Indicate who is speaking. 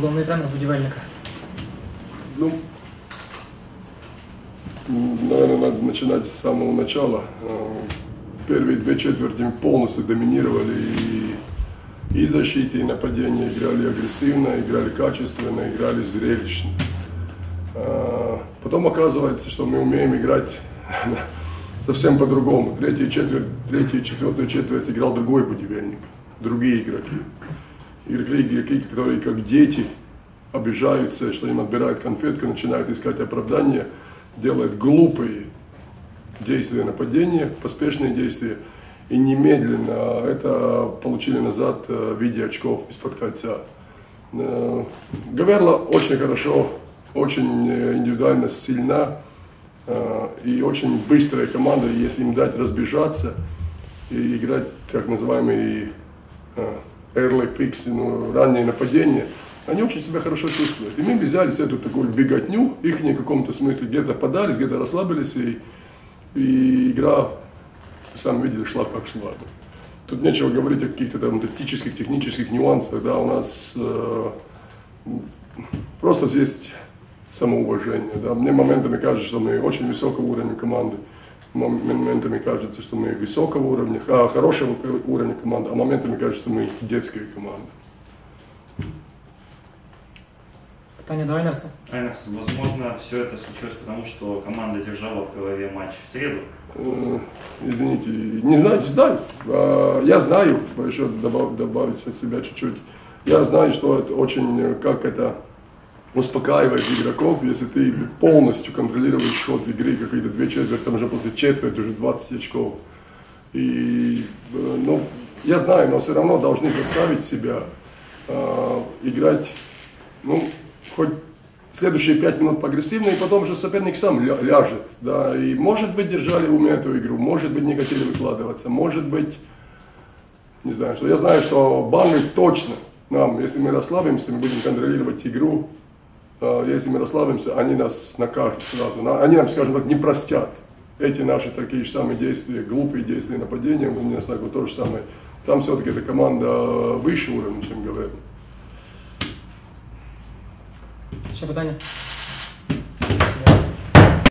Speaker 1: головний тренер будівельника.
Speaker 2: Ну, наверное, надо начинать с самого начала. Э, Первые две четверти полностью доминировали и, и защите, и нападении. Играли агрессивно, играли качественно, играли зрелищно. Э, Потом оказывается, что мы умеем играть совсем по-другому. Третью четверть, третью четвертую четверть играл другой будивельник, другие игроки. Игроки, игроки, которые как дети обижаются, что им отбирают конфетку, начинают искать оправдания, делают глупые действия нападения, поспешные действия. И немедленно это получили назад э, в виде очков из-под кольца. Э, Гаверла очень хорошо, очень э, индивидуально сильна и очень быстрая команда, если им дать разбежаться и играть так называемые э, early picks, ну, ранние нападения, они очень себя хорошо чувствуют. И мы взяли эту такую беготню, их в каком-то смысле где-то подались, где-то расслабились, и, и игра, сам видели, шла как шла. Тут нечего говорить о каких-то там тактических, технических нюансах, да, у нас э, просто есть самоуважение, да. Мне моментами кажется, что мы очень высокого уровня команды, моментами кажется, что мы высокого уровня, а, хорошего уровня команды, а моментами кажется, что мы детская команда.
Speaker 1: Питання до Айнерса.
Speaker 3: Айнекс, возможно, все это случилось потому, что команда держала в голове матч в среду.
Speaker 2: Э, Извините, не знаю, знаю. А, Я знаю, еще добав- добавить от себя чуть-чуть. Я знаю, что это очень, как это успокаивает игроков, если ты полностью контролируешь ход игры, какие-то две четверти, там уже после четверти уже 20 очков. И, э, ну, я знаю, но все равно должны заставить себя э, играть, ну, хоть следующие пять минут поагрессивно, и потом уже соперник сам ля- ляжет. Да, и может быть держали в уме эту игру, может быть не хотели выкладываться, может быть, не знаю, что я знаю, что банны точно нам, если мы расслабимся, мы будем контролировать игру, если мы расслабимся, они нас накажут сразу, они нам, скажем так, не простят. Эти наши такие же самые действия, глупые действия нападения, у меня вот то же самое. Там все-таки эта команда выше уровня, чем говорят.
Speaker 1: Ще питання?